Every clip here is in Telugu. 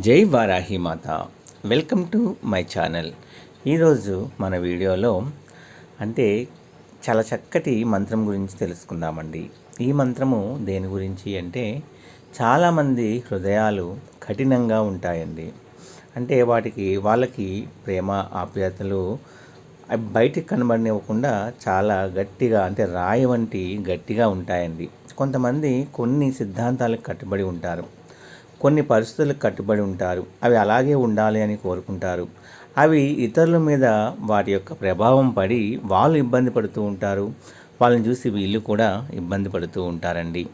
జై Varahi Mata. Welcome to my channel. ఈరోజు మన వీడియోలో అంటే చాలా చక్కటి మంత్రం గురించి తెలుసుకుందామండి. ఈ మంత్రము దేని గురించి అంటే చాలామంది హృదయాలు కఠినంగా ఉంటాయండి. అంటే వాటికి వాళ్ళకి ప్రేమ ఆప్యాయతలు బయటికి కనబడనివ్వకుండా చాలా గట్టిగా అంటే రాయి వంటి గట్టిగా ఉంటాయండి. కొంతమంది కొన్ని సిద్ధాంతాలకు కట్టుబడి ఉంటారు. కొన్ని పరిస్థితులకు కట్టుబడి ఉంటారు. అవి అలాగే ఉండాలి అని కోరుకుంటారు. అవి ఇతరుల మీద వాటి యొక్క ప్రభావం పడి వాళ్ళు ఇబ్బంది పడుతూ ఉంటారు. వాళ్ళని చూసి వీళ్ళు కూడా ఇబ్బంది పడుతూ ఉంటారండి.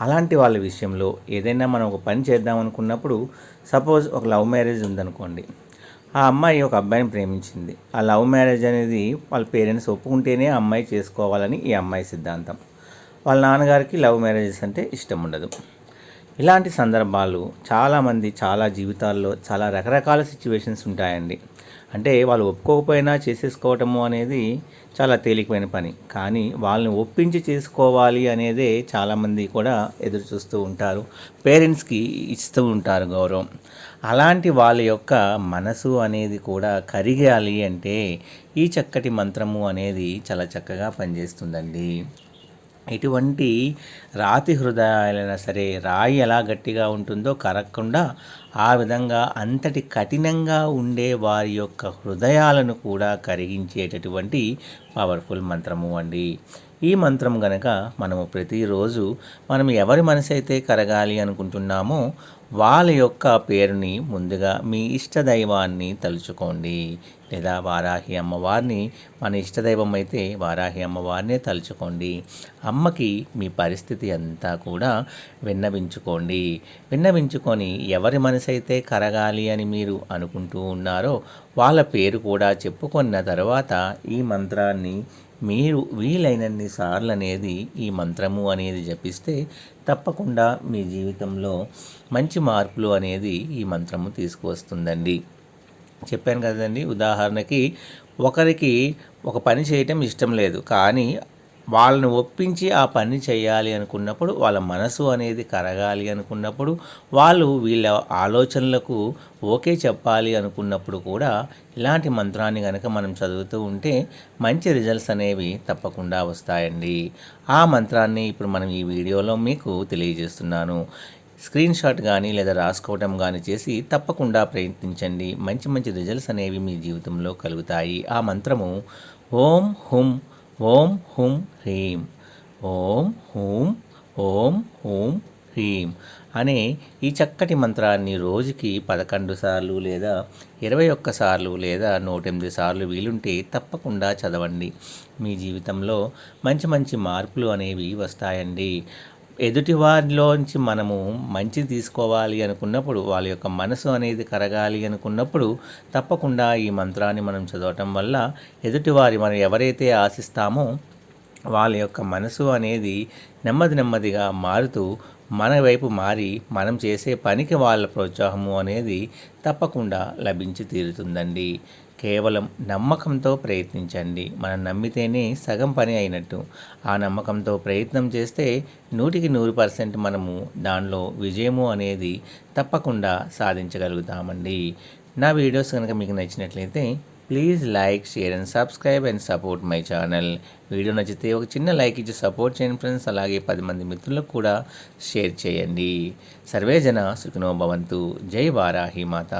అలాంటి వాళ్ళ విషయంలో ఏదైనా మనం ఒక పని చేద్దాం అనుకున్నప్పుడు సపోజ్ ఒక లవ్ మ్యారేజ్ ఉందనుకోండి. ఆ అమ్మాయి ఒక అబ్బాయిని ప్రేమించింది. ఆ లవ్ మ్యారేజ్ అనేది వాళ్ళ పేరెంట్స్ ఒప్పుకుంటేనే ఆ అమ్మాయి చేసుకోవాలని ఈ అమ్మాయి సిద్ధాంతం. వాళ్ళ నాన్నగారికి లవ్ మ్యారేజెస్ అంటే ఇష్టం ఉండదు. ఇలాంటి సందర్భాలు చాలామంది చాలా జీవితాల్లో చాలా రకరకాల సిచ్యువేషన్స్ ఉంటాయండి. అంటే వాళ్ళు ఒప్పుకోకపోయినా చేసేసుకోవటము అనేది చాలా తేలికమైన పని. కానీ వాళ్ళని ఒప్పించి చేసుకోవాలి అనేదే చాలామంది కూడా ఎదురు చూస్తూ ఉంటారు. పేరెంట్స్కి ఇస్తూ ఉంటారు గౌరవం. అలాంటి వాళ్ళ యొక్క మనసు అనేది కూడా కరిగాలి అంటే ఈ చక్కటి మంత్రము అనేది చాలా చక్కగా పనిచేస్తుందండి. ఎటువంటి రాతి హృదయాలైనా సరే రాయి ఎలా గట్టిగా ఉంటుందో కరగకుండా ఆ విధంగా అంతటి కఠినంగా ఉండే వారి యొక్క హృదయాలను కూడా కరిగించేటటువంటి పవర్ఫుల్ మంత్రము అండి. ఈ మంత్రం గనక మనము ప్రతిరోజు మనం ఎవరి మనసు అయితే కరగాలి అనుకుంటున్నామో వాళ్ళ యొక్క పేరుని ముందుగా మీ ఇష్టదైవాన్ని తలుచుకోండి. లేదా వారాహి అమ్మవారిని మన ఇష్టదైవం అయితే వారాహి అమ్మవారినే తలుచుకోండి. అమ్మకి మీ పరిస్థితి అంతా కూడా విన్నవించుకోండి. విన్నవించుకొని ఎవరి మనసు అయితే కరగాలి అని మీరు అనుకుంటూ ఉన్నారో వాళ్ళ పేరు కూడా చెప్పుకున్న తర్వాత ఈ మంత్రాన్ని మీరు వీలైనన్ని సార్లు అనేది ఈ మంత్రము అనేది జపిస్తే తప్పకుండా మీ జీవితంలో మంచి మార్పులు అనేది ఈ మంత్రము తీసుకువస్తుందండి. చెప్పాను కదండి ఉదాహరణకి ఒకరికి ఒక పని చేయటం ఇష్టం లేదు కానీ వాళ్ళని ఒప్పించి ఆ పని చేయాలి అనుకున్నప్పుడు వాళ్ళ మనసు అనేది కరగాలి అనుకున్నప్పుడు వాళ్ళు వీళ్ళ ఆలోచనలకు ఓకే చెప్పాలి అనుకున్నప్పుడు కూడా ఇలాంటి మంత్రాన్ని కనుక మనం చదువుతూ ఉంటే మంచి రిజల్ట్స్ అనేవి తప్పకుండా వస్తాయండి. ఆ మంత్రాన్ని ఇప్పుడు మనం ఈ వీడియోలో మీకు తెలియజేస్తున్నాను. స్క్రీన్ షాట్ కానీ లేదా రాసుకోవటం కానీ చేసి తప్పకుండా ప్రయత్నించండి. మంచి మంచి రిజల్ట్స్ అనేవి మీ జీవితంలో కలుగుతాయి. ఆ మంత్రము ఓం హుం ఓం హుం హ్రీం. ఓం హూం ఓం హూం హ్రీం అనే ఈ చక్కటి మంత్రాన్ని రోజుకి పదకొండు సార్లు లేదా ఇరవై ఒక్క సార్లు లేదా నూట ఎనిమిది సార్లు వీలుంటే తప్పకుండా చదవండి. మీ జీవితంలో మంచి మంచి మార్పులు అనేవి వస్తాయండి. ఎదుటి వారిలోంచి మనము మంచి తీసుకోవాలి అనుకున్నప్పుడు వాళ్ళ యొక్క మనసు అనేది కరగాలి అనుకున్నప్పుడు తప్పకుండా ఈ మంత్రాన్ని మనం చదవటం వల్ల ఎదుటివారి మనం ఎవరైతే ఆశిస్తామో వాళ్ళ యొక్క మనసు అనేది నెమ్మది నెమ్మదిగా మారుతూ మన వైపు మారి మనం చేసే పనికి వాళ్ళ ప్రోత్సాహము అనేది తప్పకుండా లభించి తీరుతుందండి. కేవలం నమ్మకంతో ప్రయత్నించండి. మనం నమ్మితేనే సగం పని అయినట్టు. ఆ నమ్మకంతో ప్రయత్నం చేస్తే నూటికి నూరు పర్సెంట్ మనము దానిలో విజయము అనేది తప్పకుండా సాధించగలుగుతామండి. నా వీడియోస్ కనుక మీకు నచ్చినట్లయితే please like share and subscribe and support my channel video నచ్చితే ఒక చిన్న లైక్ ఇచ్చి సపోర్ట్ చేయండి ఫ్రెండ్స్ అలాగే పది మంది మిత్రులకు కూడా షేర్ చేయండి. సర్వే జన సుఖినో భవంతు. జై వారాహి మాత.